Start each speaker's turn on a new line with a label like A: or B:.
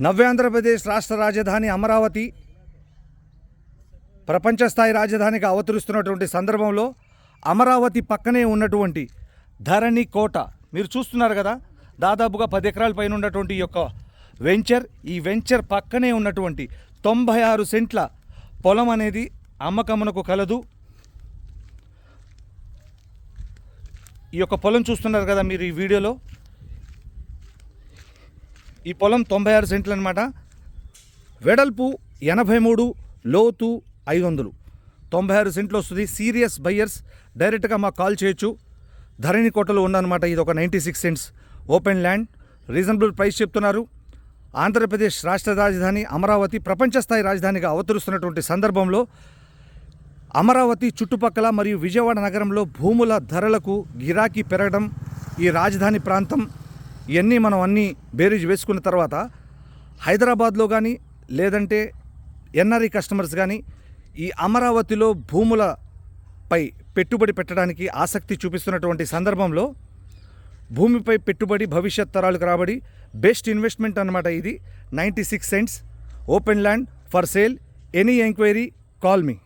A: నవ్యాంధ్రప్రదేశ్ రాష్ట్ర రాజధాని అమరావతి ప్రపంచ స్థాయి రాజధానిగా అవతరిస్తున్నటువంటి సందర్భంలో అమరావతి పక్కనే ఉన్నటువంటి ధరణి కోట. మీరు చూస్తున్నారు కదా? దాదాపుగా పది ఎకరాల పైన ఉన్నటువంటి ఈ యొక్క వెంచర్ ఈ వెంచర్ పక్కనే ఉన్నటువంటి తొంభై ఆరు సెంట్ల పొలం అనేది అమ్మకమునకు కలదు. ఈ యొక్క పొలం చూస్తున్నారు కదా మీరు ఈ వీడియోలో? ఈ పొలం తొంభై ఆరు సెంట్లు అనమాట వెడల్పు ఎనభై మూడు లోతు ఐదు వందలు తొంభై ఆరు సెంట్లు వస్తుంది. సీరియస్ బయ్యర్స్ డైరెక్ట్గా మాకు కాల్ చేయొచ్చు. ధరణి కోటలో ఉందన్నమాట ఇది ఒక ninety six cents. Open land reasonable price చెప్తున్నారు. ఆంధ్రప్రదేశ్ రాష్ట్ర రాజధాని అమరావతి ప్రపంచ స్థాయి రాజధానిగా అవతరిస్తున్నటువంటి సందర్భంలో అమరావతి చుట్టుపక్కల మరియు విజయవాడ నగరంలో భూముల ధరలకు గిరాకీ పెరగడం ఈ రాజధాని ప్రాంతం. ఇవన్నీ మనం అన్నీ బేరీజ్ వేసుకున్న తర్వాత హైదరాబాద్లో కానీ లేదంటే ఎన్ఆర్ఐ కస్టమర్స్ కానీ ఈ అమరావతిలో భూములపై పెట్టుబడి పెట్టడానికి ఆసక్తి చూపిస్తున్నటువంటి సందర్భంలో భూమిపై పెట్టుబడి భవిష్యత్ తరాలకు రాబడి బెస్ట్ ఇన్వెస్ట్మెంట్ అనమాట ఇది. Ninety six cents open land for sale any enquiry call me.